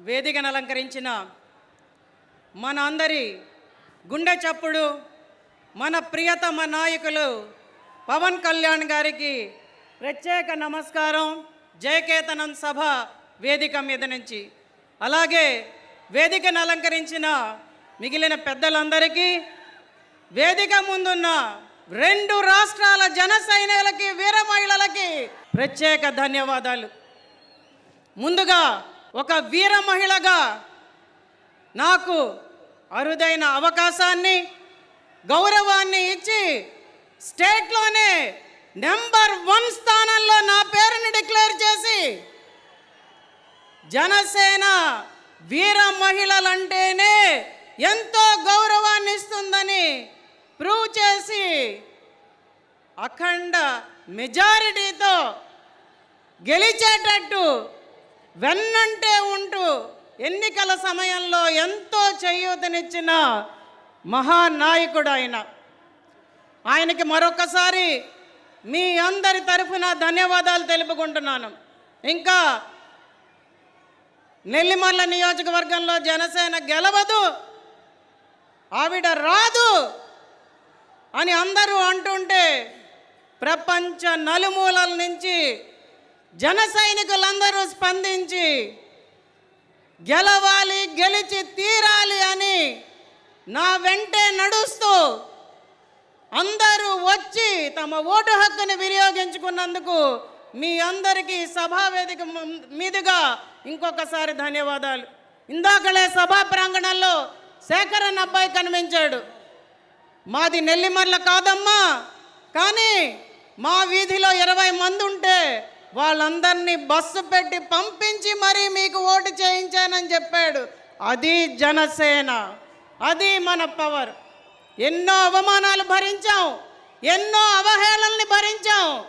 వేదికను అలంకరించిన మన అందరి గుండె చప్పుడు మన ప్రియతమ నాయకులు పవన్ కళ్యాణ్ గారికి ప్రత్యేక నమస్కారం. జయకేతనం సభ వేదిక మీద నుంచి. అలాగే వేదికను అలంకరించిన మిగిలిన పెద్దలందరికీ వేదిక ముందున్న రెండు రాష్ట్రాల జన సైనికులకి వీర మహిళలకి ప్రత్యేక ధన్యవాదాలు. ముందుగా ఒక వీర మహిళగా నాకు అరుదైన అవకాశాన్ని గౌరవాన్ని ఇచ్చి స్టేట్లోనే నెంబర్ వన్ స్థానంలో నా పేరుని డిక్లేర్ చేసి జనసేన వీర మహిళలంటేనే ఎంతో గౌరవాన్ని ఇస్తుందని ప్రూవ్ చేసి అఖండ మెజారిటీతో గెలిచేటట్టు వెన్నంటే ఉంటూ ఎన్నికల సమయంలో ఎంతో చేయూతనిచ్చిన మహానాయకుడు ఆయన ఆయనకి మరొకసారి మీ అందరి తరఫున ధన్యవాదాలు తెలుపుకుంటున్నాను. ఇంకా నెల్లిమల్ల నియోజకవర్గంలో జనసేన గెలవదు ఆవిడ రాదు అని అందరూ అంటుంటే ప్రపంచ నలుమూలల నుంచి జన సైనికులందరూ స్పందించి గెలవాలి గెలిచి తీరాలి అని నా వెంటే నడుస్తూ అందరూ వచ్చి తమ ఓటు హక్కుని వినియోగించుకున్నందుకు మీ అందరికీ సభా వేదిక మీదుగా ఇంకొకసారి ధన్యవాదాలు. ఇందాకలే సభా ప్రాంగణంలో శేఖరన్ అబ్బాయి కనిపించాడు. మాది నెల్లిమర్ల కాదమ్మా. కానీ మా వీధిలో ఇరవై మంది ఉంటే వాళ్ళందరినీ బస్సు పెట్టి పంపించి మరీ మీకు ఓటు చేయించానని చెప్పాడు. అది జనసేన. అది మన పవర్. ఎన్నో అవమానాలు భరించాం. ఎన్నో అవహేళనని భరించాం.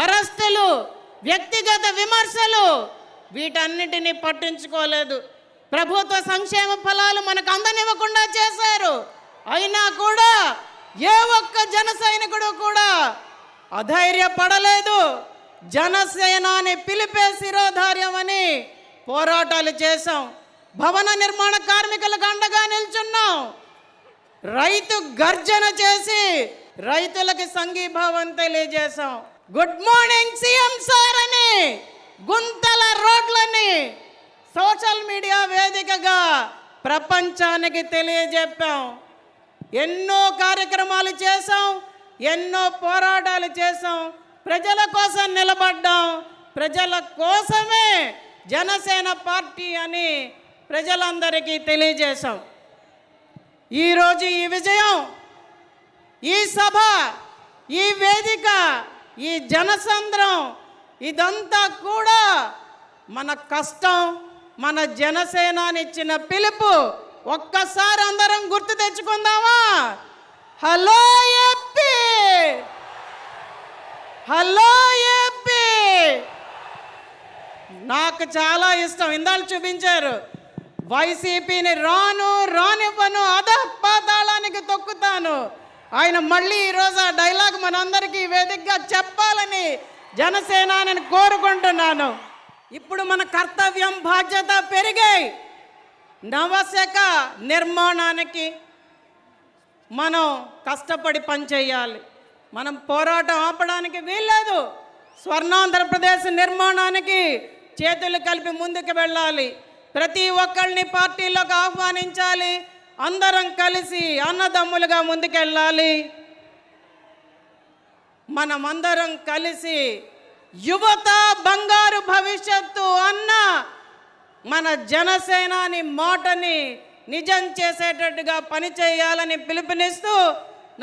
అరెస్టులు వ్యక్తిగత విమర్శలు వీటన్నిటిని పట్టించుకోలేదు. ప్రభుత్వ సంక్షేమ ఫలాలు మనకు అందనివ్వకుండా చేశారు. అయినా కూడా ఏ ఒక్క జన సైనికుడు కూడా అధైర్యపడలేదు. జనసేన అని పిలిపే శిరోధార్యం అని పోరాటాలు చేశాం. భవన నిర్మాణ కార్మికులకు అండగా నిల్చున్నాం. రైతు గర్జన చేసి రైతులకి సంఘీభావం తెలియజేశాం. గుడ్ మార్నింగ్ సీఎం సార్ అని గుంతల రోడ్లని సోషల్ మీడియా వేదికగా ప్రపంచానికి తెలియజెప్పాం. ఎన్నో కార్యక్రమాలు చేశాం ఎన్నో పోరాటాలు చేశాం. ప్రజల కోసం నిలబడ్డాం. ప్రజల కోసమే జనసేన పార్టీ అని ప్రజలందరికీ తెలియజేశాం. ఈరోజు ఈ విజయం ఈ సభ ఈ వేదిక ఈ జనసంద్రం ఇదంతా కూడా మన కష్టం మన జనసేనానిచ్చిన పిలుపు. ఒక్కసారి అందరం గుర్తు తెచ్చుకుందామా? హలో? Hello AP! నాకు చాలా ఇష్టం. ఇందాలు చూపించారు. వైసీపీని రాను రానివ్వను అధపాతాళానికి తొక్కుతాను. ఆయన మళ్ళీ ఈరోజు ఆ డైలాగ్ మనందరికీ వేదికగా చెప్పాలని జనసేనాని కోరుకుంటున్నాను. ఇప్పుడు మన కర్తవ్యం బాధ్యత పెరిగాయి నవశక నిర్మాణానికి మనం కష్టపడి పనిచేయాలి. మనం పోరాటం ఆపడానికి వీల్లేదు. స్వర్ణాంధ్రప్రదేశ్ నిర్మాణానికి చేతులు కలిపి ముందుకు వెళ్ళాలి. ప్రతి ఒక్కరిని పార్టీలోకి ఆహ్వానించాలి. అందరం కలిసి అన్నదమ్ములుగా ముందుకెళ్ళాలి. మనమందరం కలిసి యువత బంగారు భవిష్యత్తు అన్న మన జనసేనాని మాటని నిజం చేసేటట్టుగా పనిచేయాలని పిలుపునిస్తూ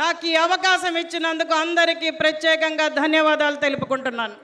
నాకు ఈ అవకాశం ఇచ్చినందుకు అందరికీ ప్రత్యేకంగా ధన్యవాదాలు తెలుపుకుంటున్నాను.